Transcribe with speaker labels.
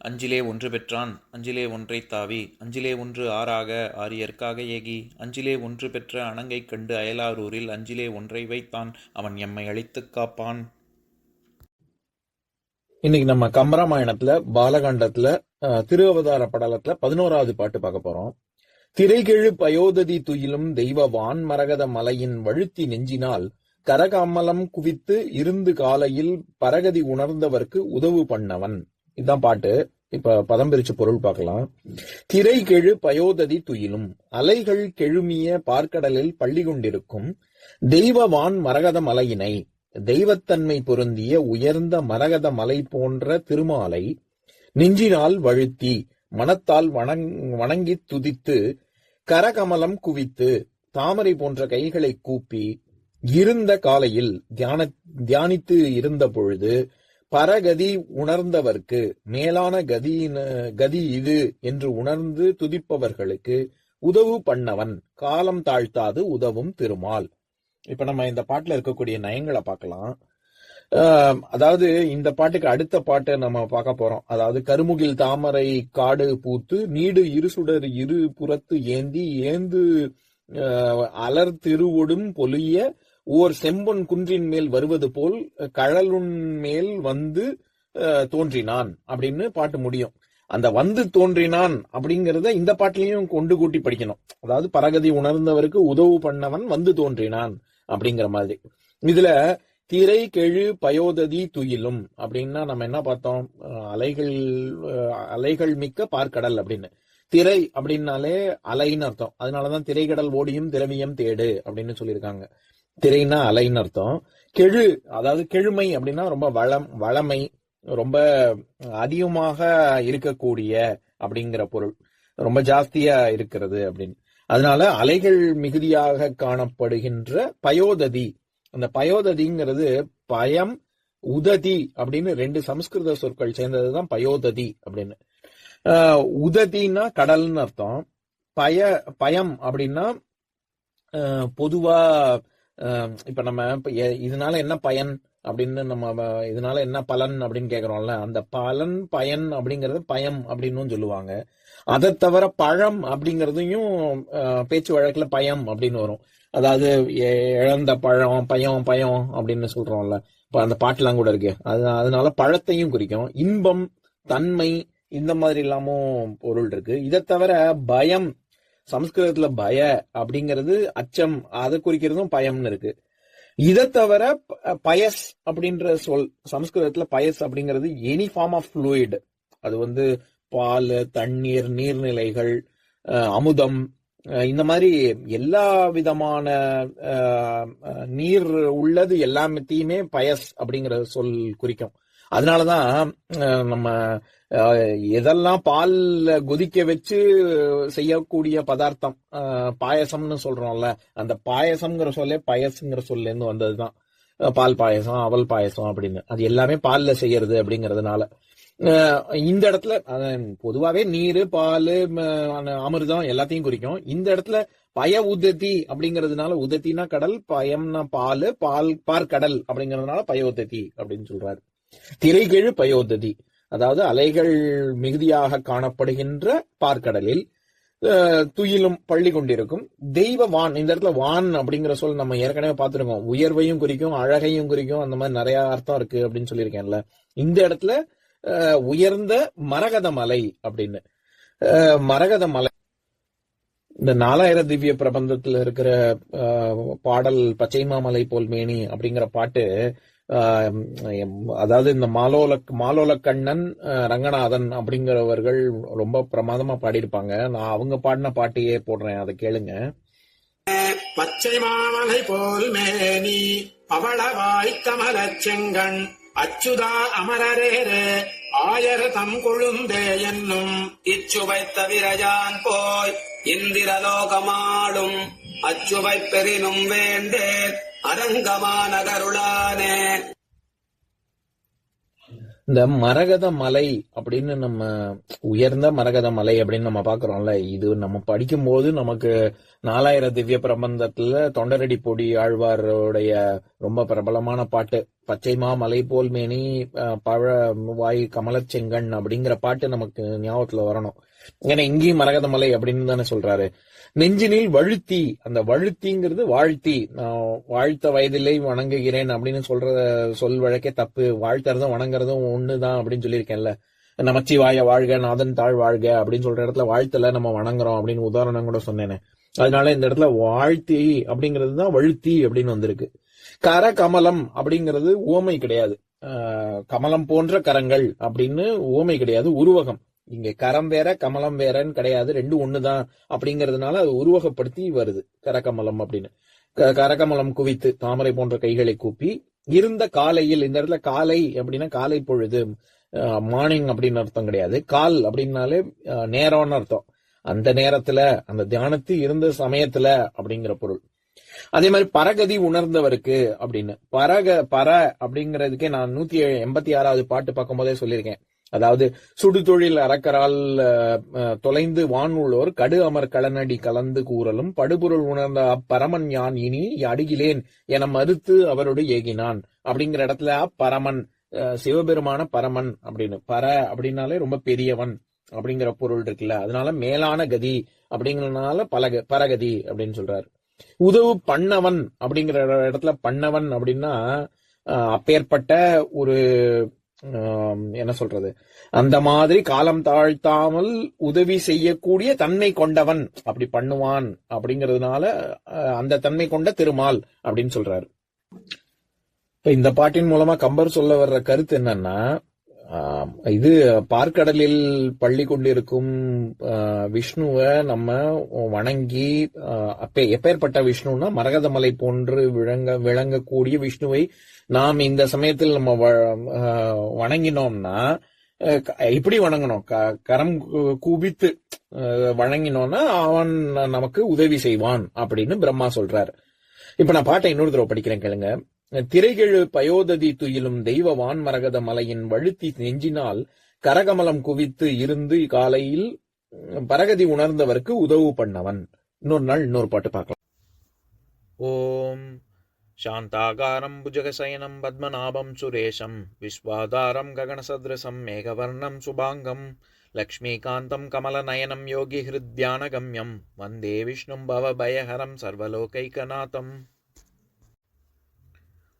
Speaker 1: அஞ்சிலே ஒன்று பெற்றான் அஞ்சிலே ஒன்றை தாவி அஞ்சிலே ஒன்று ஆறாக ஆரியற்காக ஏகி அஞ்சிலே ஒன்று பெற்ற அணங்கை கண்டு அயலாரூரில் அஞ்சிலே ஒன்றை வைத்தான் அவன் எம்மை அழித்துக் காப்பான்.
Speaker 2: இன்னைக்கு நம்ம கம்பராமாயணத்துல பாலகாண்டத்துல அஹ், திருஅவதார படலத்துல பதினோராவது பாட்டு பார்க்க போறோம். திரைகெழு பயோததி துயிலும் தெய்வ வான் மரகத மலையின் வழுத்தி நெஞ்சினால் கரகமலம் குவித்து இருந்து காலையில் பரகதி உணர்ந்தவர்க்கு உதவு பண்ணவன். இதுதான் பாட்டு. இப்ப பதம் பிரிச்சு பொருள் பார்க்கலாம். திரை கெழு பயோததி துயிலும் அலைகள் கெழுமிய பார்க்கடலில் பள்ளி கொண்டிருக்கும் தெய்வவான் மரகத மலையினை தெய்வத்தன்மை பொருந்திய உயர்ந்த மரகத மலை போன்ற திருமாலை நெஞ்சினால் வழுத்தி மனத்தால் வணங் வணங்கித் துதித்து கரகமலம் குவித்து தாமரை போன்ற கைகளை கூப்பி இருந்த காலையில் தியான தியானித்து இருந்த பொழுது பரகதி உணர்ந்தவர்க்கு மேலான கதியின கதி இது என்று உணர்ந்து துதிப்பவர்களுக்கு உதவு பண்ணவன். காலம் தாழ்த்தாது உதவும் திருமால். இப்ப நம்ம இந்த பாட்டுல இருக்கக்கூடிய நயங்களை பார்க்கலாம். அதாவது இந்த பாட்டுக்கு அடுத்த பாட்டை நம்ம பார்க்க போறோம். அதாவது கருமுகில் தாமரை காடு பூத்து நீடு இருசுடர் இரு புறத்து ஏந்தி ஏந்து அலர் திருவுடும் பொலிய ஓர் செம்பொன் குன்றின் மேல் வருவது போல் கழலுன் மேல் வந்து தோன்றினான் அப்படின்னு பாட்டு முடியும். அந்த வந்து தோன்றினான் அப்படிங்கறத இந்த பாட்டிலையும் கொண்டு கூட்டி படிக்கணும். அதாவது பரகதி உணர்ந்தவருக்கு உதவு பண்ணவன் வந்து தோன்றினான் அப்படிங்கிற மாதிரி. இதுல திரை கெழு பயோததி துயிலும் அப்படின்னா நம்ம என்ன பார்த்தோம்? அஹ் அலைகள் அஹ் அலைகள் மிக்க பார்க்கடல் அப்படின்னு. திரை அப்படின்னாலே அலைன்னு அர்த்தம். அதனாலதான் திரைக்கடல் ஓடியும் திரவியம் தேடு அப்படின்னு சொல்லியிருக்காங்க. திரைனா அலைன்னு அர்த்தம். கெழு அதாவது கெழுமை அப்படின்னா ரொம்ப வளம் வளமை ரொம்ப அதிகமாக இருக்கக்கூடிய அப்படிங்கிற பொருள். ரொம்ப ஜாஸ்தியா இருக்கிறது அப்படின்னு. அதனால அலைகள் மிகுதியாக காணப்படுகின்ற பயோததி. அந்த பயோததிங்கிறது பயம் உததி அப்படின்னு ரெண்டு சமஸ்கிருத சொற்கள் சேர்ந்ததுதான் பயோததி அப்படின்னு. உததினா கடல்னு அர்த்தம். பய பயம் அப்படின்னா பொதுவா இப்ப நம்ம எ- இதனால என்ன பயன் அப்படின்னு நம்ம இதனால என்ன பலன் அப்படின்னு கேக்குறோம்ல அந்த பலன் பயன் அப்படிங்கறது பயம் அப்படின்னு சொல்லுவாங்க. அதை தவிர பழம் அப்படிங்கறதையும் பேச்சு வழக்குல பயம் அப்படின்னு வரும். அதாவது இழந்த பழம் பயம் பயம் அப்படின்னு சொல்றோம்ல. இப்ப அந்த பாட்டுலாம் கூட இருக்கு. அது அதனால பழத்தையும் குறிக்கும். இன்பம் தன்மை இந்த மாதிரி எல்லாமும் பொருள் இருக்கு. இதை தவிர பயம் சமஸ்கிருதத்துல பய அப்படிங்கிறது அச்சம் அதை குறிக்கிறதும் பயம்னு இருக்கு. இதை தவிர ப- பயஸ் அப்படின்ற சொல் சமஸ்கிருதத்துல பயஸ் அப்படிங்கிறது எனி ஃபார்ம் ஆஃப் ஃப்ளூயிட் அது வந்து பால் தண்ணீர் நீர்நிலைகள் அமுதம் இந்த மாதிரி எல்லா விதமான நீர் உள்ளது எல்லாத்தையுமே பயஸ் அப்படிங்கிற சொல் குறிக்கும். அதனால தான் நம்ம எதெல்லாம் பால்ல கொதிக்க வச்சு செய்யக்கூடிய பதார்த்தம் பாயசம்னு சொல்றோம்ல அந்த பாயசம்ங்கிற சொல்லே பயசுங்கிற சொல்லேருந்து வந்தது வந்ததுதான் பால் பாயசம் அவல் பாயசம் அப்படின்னு. அது எல்லாமே பால்ல செய்யறது அப்படிங்கறதுனால. இந்த இடத்துல அஹ், பொதுவாவே நீர் பால் அமிர்தம் எல்லாத்தையும் குறிக்கும். இந்த இடத்துல பய உதத்தி அப்படிங்கிறதுனால உதத்தினா கடல் பயம்னா பால் பால் பார் கடல் அப்படிங்கிறதுனால பய உதத்தி அப்படின்னு சொல்றாரு. திரைகெழு பயோததி அதாவது அலைகள் மிகுதியாக காணப்படுகின்ற பார்க்கடலில் துயிலும் பள்ளி கொண்டிருக்கும் தெய்வ வான் இந்த இடத்துல வான் அப்படிங்கிற சொல் நம்ம ஏற்கனவே பார்த்துருக்கோம். உயர்வையும் குறிக்கும் அழகையும் குறிக்கும் அந்த மாதிரி நிறைய அர்த்தம் இருக்கு அப்படின்னு சொல்லியிருக்கேன்ல. இந்த இடத்துல உயர்ந்த மரகத மலை அப்படின்னு. மரகத மலை. இந்த நாலாயிர திவ்ய பிரபந்தத்துல இருக்கிற பாடல் பச்சைமாமலை போல் மேனி அப்படிங்கிற பாட்டு அதாவது இந்த மாலோல மாலோல கண்ணன் ரங்கநாதன் அப்படிங்கிறவர்கள் ரொம்ப பிரமாதமா பாடியிருப்பாங்க. நான் அவங்க பாடின பாட்டையே போடுறேன் அதை கேளுங்க.
Speaker 3: பச்சை மாமலை போல் மேனி பவளவாய் கமல செங்கண் அச்சுதா அமரரேரே ஆயர் தம் கொழுந்தே என்னும் இச்சுவை தவிரஜான் போய் இந்திரலோகமாடும்
Speaker 4: அச்சுவை பெரினும் வேண்டே அரங்கமானகருளானே
Speaker 2: இந்த மரகத மலை அப்படின்னு நம்ம உயர்ந்த மரகத மலை அப்படின்னு நம்ம பாக்குறோம்ல இது நம்ம படிக்கும்போது நமக்கு நாலாயிரம் திவ்ய பிரபந்தத்துல தொண்டரடி பொடி ஆழ்வாருடைய ரொம்ப பிரபலமான பாட்டு. பச்சைமா மலை போல் மேனி பழ வாய் கமலச்செங்கன் அப்படிங்கிற பாட்டு நமக்கு ஞாபகத்துல வரணும். ஏன்னா இங்கேயும் மரகத மலை அப்படின்னு தானே சொல்றாரு. நெஞ்சினில் வழுத்தி அந்த வழுத்திங்கிறது வாழ்த்தி. நான் வாழ்த்த வயதிலே வணங்குகிறேன் அப்படின்னு சொல்ற சொல் வழக்கே தப்பு. வாழ்த்துறதும் வணங்குறதும் ஒண்ணுதான் அப்படின்னு சொல்லியிருக்கேன்ல. நமச்சி வாய வாழ்க நாதன் தாழ் வாழ்க அப்படின்னு சொல்ற இடத்துல வாழ்த்தல நம்ம வணங்குறோம் அப்படின்னு உதாரணம் கூட சொன்னேனே. அதனால இந்த இடத்துல வாழ்த்தி அப்படிங்கிறது தான் வழுத்தி அப்படின்னு வந்திருக்கு. கர கமலம் அப்படிங்கிறது உவமை கிடையாது. ஆஹ் கமலம் போன்ற கரங்கள் அப்படின்னு உவமை கிடையாது உருவகம். இங்க கரம் வேற கமலம் வேறன்னு கிடையாது ரெண்டும் ஒண்ணுதான் அப்படிங்கறதுனால அது உருவகப்படுத்தி வருது கரகமலம் அப்படின்னு. கரகமலம் குவித்து தாமரை போன்ற கைகளை கூப்பி இருந்த காலையில் இந்த இடத்துல காலை அப்படின்னா காலை பொழுது மார்னிங் அப்படின்னு அர்த்தம் கிடையாது. கால் அப்படின்னாலே நேரம்னு அர்த்தம். அந்த நேரத்துல அந்த தியானத்து இருந்த சமயத்துல அப்படிங்கிற பொருள். அதே மாதிரி பரகதி உணர்ந்தவருக்கு அப்படின்னு. பரக பர அப்படிங்கிறதுக்கே நான் நூத்தி எண்பத்தி ஆறாவது பாட்டு பார்க்கும் போதே சொல்லியிருக்கேன். அதாவது சுடுதொழில் அறக்கரால் தொலைந்து வானுள்ளோர் கடு அமர் கலனடி கலந்து கூறலும் படுபொருள் உணர்ந்த அப்பரமன் யான் இனி அடுகிலேன் என மறுத்து அவரோடு ஏகினான். அப்படிங்கிற இடத்துல பரமன் அஹ், சிவபெருமான பரமன் அப்படின்னு. பர அப்படின்னாலே ரொம்ப பெரியவன் அப்படிங்கிற பொருள் இருக்குல்ல. அதனால மேலான கதி அப்படிங்கறதுனால பலக பரகதி அப்படின்னு சொல்றாரு. உதவு பண்ணவன் அப்படிங்கிற இடத்துல பண்ணவன் அப்படின்னா அஹ், அப்பேற்பட்ட ஒரு என்ன சொல்றது? அந்த மாதிரி காலம் தாழ்த்தாமல் உதவி செய்யக்கூடிய தன்மை கொண்டவன் அப்படி பண்ணுவான் அப்படிங்கிறதுனால அஹ், அந்த தன்மை கொண்ட திருமால் அப்படின்னு சொல்றாரு. இப்ப இந்த பாட்டின் மூலமா கம்பர் சொல்ல வர்ற கருத்து என்னன்னா இது பார்க்கடலில் பள்ளி கொண்டிருக்கும் ஆஹ், விஷ்ணுவை நம்ம வணங்கி அப்பே எப்பேற்பட்ட விஷ்ணுன்னா மரகதமலை போன்று விளங்க விளங்கக்கூடிய விஷ்ணுவை நாம் இந்த சமயத்தில் நம்ம வ- வணங்கினோம்னா இப்படி எப்படி வணங்கணும்? க- கரம் கு- குவித்து வணங்கினோம்னா அவன் நமக்கு உதவி செய்வான் அப்படின்னு பிரம்மா சொல்றாரு. இப்ப நான் பாட்டை இன்னொரு தடவை படிக்கிறேன் கேளுங்க. திரைகெழு பயோததி துயிலும் தெய்வ வான் மரகத மலையின் வழுத்தி நெஞ்சினால் கரகமலம் குவித்து இருந்து காலையில் உம், பரகதி உணர்ந்தவருக்கு உதவு பண்ணவன் இன்னொரு நாள் இன்னொரு பாட்டு பார்க்கலாம்
Speaker 1: ॐ शान्ताकारं भुजगशयनं पद्मनाभं सुरेशं विश्वाधारं गगनसदृशं मेघवर्णं शुभाङ्गं लक्ष्मीकान्तं कमलनयनं योगिहृद्यानगम्यं वन्दे विष्णुं भवभयहरं सर्वलोकैकनाथम्